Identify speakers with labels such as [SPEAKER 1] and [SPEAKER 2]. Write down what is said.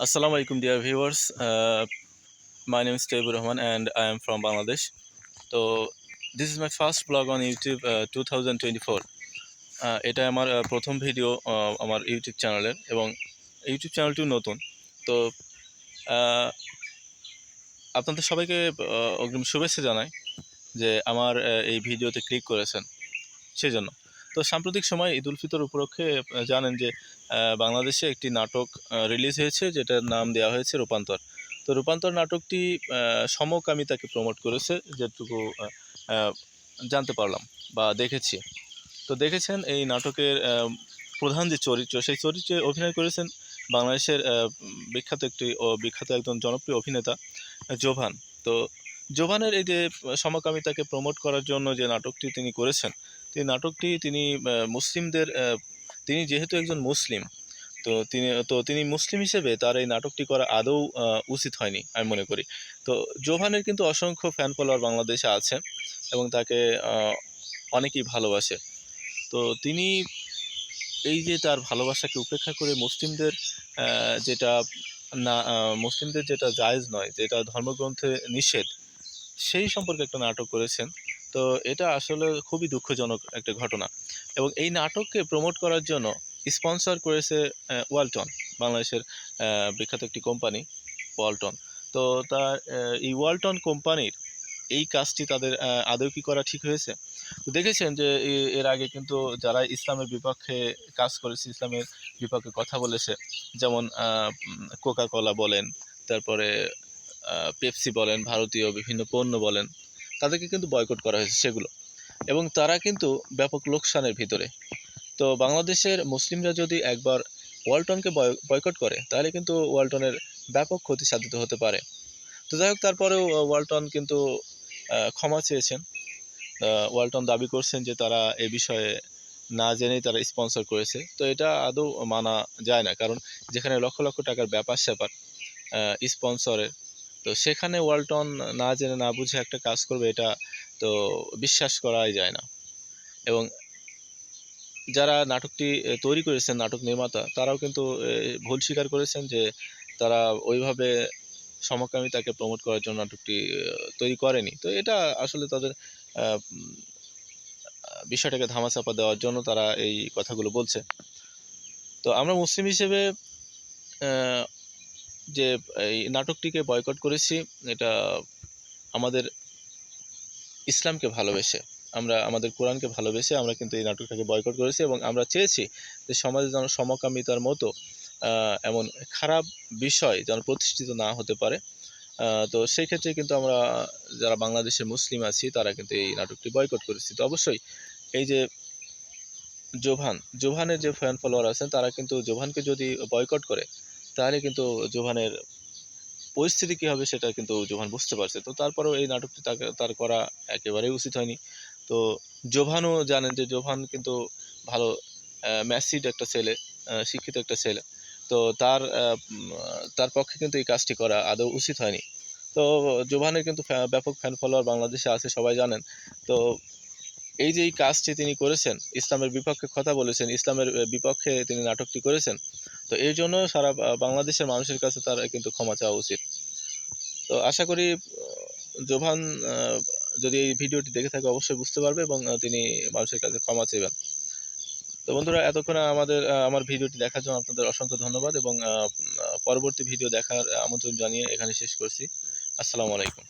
[SPEAKER 1] আসসালামু আলাইকুম dear viewers my name স্টেবুর Rahman and I am from Bangladesh তো this is my first blog on YouTube to এটা আমার uh, প্রথম video uh, আমার ইউটিউব চ্যানেলের এবং ইউটিউব চ্যানেলটি নতুন। তো uh, আপনাদের সবাইকে অগ্রিম শুভেচ্ছা জানাই যে আমার এই ভিডিওতে ক্লিক করেছেন। সেই জন্য তো সাম্প্রতিক সময় ঈদ উল ফিতর উপলক্ষে জানেন যে বাংলাদেশে একটি নাটক রিলিজ হয়েছে, যেটার নাম দেওয়া হয়েছে রূপান্তর। তো রূপান্তর নাটকটি সমকামিতাকে প্রমোট করেছে, যেটুকু জানতে পারলাম বা দেখেছি। তো দেখেছেন এই নাটকের প্রধান যে চরিত্র, সেই চরিত্রে অভিনয় করেছেন বাংলাদেশের বিখ্যাত একটি ও বিখ্যাত একজন জনপ্রিয় অভিনেতা, জোভান। তো জোভানের এই যে, সমকামিতাকে প্রমোট করার জন্য যে নাটকটি তিনি করেছেন এই নাটকটি তিনি মুসলিমদের তিনি যেহেতু একজন মুসলিম, তো তিনি তো তিনি মুসলিম হিসেবে তার এই নাটকটি করা আদৌ উচিত হয়নি, আমি মনে করি। তো জোভানের কিন্তু অসংখ্য ফ্যান ফলোয়ার বাংলাদেশে আছে এবং তাকে অনেকেই ভালোবাসে। তো তিনি এই যে তার ভালোবাসাকে উপেক্ষা করে মুসলিমদের যেটা না মুসলিমদের যেটা জায়েজ নয়, যেটা ধর্মগ্রন্থে নিষেধ, সেই সম্পর্কে একটা নাটক করেছেন। তো এটা আসলে খুবই দুঃখজনক একটা ঘটনা। এবং এই নাটককে প্রমোট করার জন্য স্পন্সর করেছে ওয়ালটন বাংলাদেশের বিখ্যাত একটি কোম্পানি ওয়ালটন তো তার এই ওয়ালটন কোম্পানির এই কাজটি তাদের আদৌ কি করা ঠিক হয়েছে? তো দেখেছেন যে এর আগে কিন্তু যারা ইসলামের বিপক্ষে কাজ করেছে, ইসলামের বিপক্ষে কথা বলেছে, যেমন কোকা কোলা বলেন, তারপরে পেপসি বলেন, ভারতীয় বিভিন্ন পণ্য বলেন তাদেরকে কিন্তু বয়কট করা হয়েছে সেগুলো। এবং তারা কিন্তু ব্যাপক লোকসানের ভিতরে। তো বাংলাদেশের মুসলিমরা যদি একবার ওয়ালটনকে বয়- বয়কট করে, তাহলে কিন্তু ওয়ালটনের ব্যাপক ক্ষতি সাধিত হতে পারে। তো যাই হোক, তারপরেও ওয়ালটন কিন্তু ক্ষমা চেয়েছেন। ওয়ালটন দাবি করছেন যে তারা এ বিষয়ে না জেনেই তারা স্পন্সর করেছে। তো এটা আদৌ মানা যায় না। কারণ যেখানে লক্ষ লক্ষ টাকার ব্যাপার স্যাপার স্পন্সরের তো সেখানে ওয়ালটন না জেনে না বুঝে একটা কাজ করবে, এটা তো বিশ্বাস করাই যায় না। এবং যারা নাটকটি তৈরি করেছেন, নাটক নির্মাতা, তারাও কিন্তু ভুল স্বীকার করেছেন যে তারা ওইভাবে সমকামিতাকে প্রমোট করার জন্য নাটকটি তৈরি করেনি। তো এটা আসলে তাদের বিষয়টাকে ধামাচাপা দেওয়ার জন্য তারা এই কথাগুলো বলছে। তো আমরা মুসলিম হিসেবে যে, এই নাটকটিকে বয়কট করেছি, এটা আমাদের ইসলামকে ভালোবেসে, আমরা আমাদের কোরআনকে ভালোবেসে আমরা কিন্তু এই নাটকটাকে বয়কট করেছি এবং আমরা চেয়েছি যে সমাজে যেন সমকামিতার মতো এমন খারাপ বিষয় যেন প্রতিষ্ঠিত না হতে পারে। তো সেই ক্ষেত্রে কিন্তু আমরা যারা বাংলাদেশের মুসলিম আছি, তারা কিন্তু এই নাটকটি বয়কট করেছি। তো অবশ্যই এই যে জোভান, জোভানের যে ফ্যান ফলোয়ার আছেন, তারা কিন্তু জোভানকে যদি বয়কট করে তাহলে কিন্তু জোভানের পরিস্থিতি কী হবে সেটা কিন্তু জোভান বুঝতে পারছে। তো তারপরেও এই নাটকটি তাকে, তার করা একেবারেই উচিত হয়নি। তো জোভানও জানেন যে জোভান কিন্তু ভালো ম্যাসিড একটা ছেলে শিক্ষিত একটা ছেলে। তো তার তার পক্ষে কিন্তু এই কাজটি করা আদৌ উচিত হয়নি। তো জোভানের কিন্তু ব্যাপক ফ্যান ফলোয়ার বাংলাদেশে আছে, সবাই জানেন। তো এই যে এই কাজটি তিনি করেছেন, ইসলামের বিপক্ষে কথা বলেছেন, ইসলামের বিপক্ষে তিনি নাটকটি করেছেন তো এই জন্য সারা বাংলাদেশের মানুষের কাছে তার কিন্তু ক্ষমা চাওয়া উচিত। তো আশা করি জোভান যদি এই ভিডিওটি দেখে থাকে অবশ্যই বুঝতে পারবে এবং তিনি মানুষের কাছে ক্ষমা চাইবেন তো বন্ধুরা, এতক্ষণ আমাদের আমার ভিডিওটি দেখার জন্য আপনাদের অসংখ্য ধন্যবাদ এবং পরবর্তী ভিডিও দেখার আমন্ত্রণ জানিয়ে এখানে শেষ করছি। আসসালামু আলাইকুম।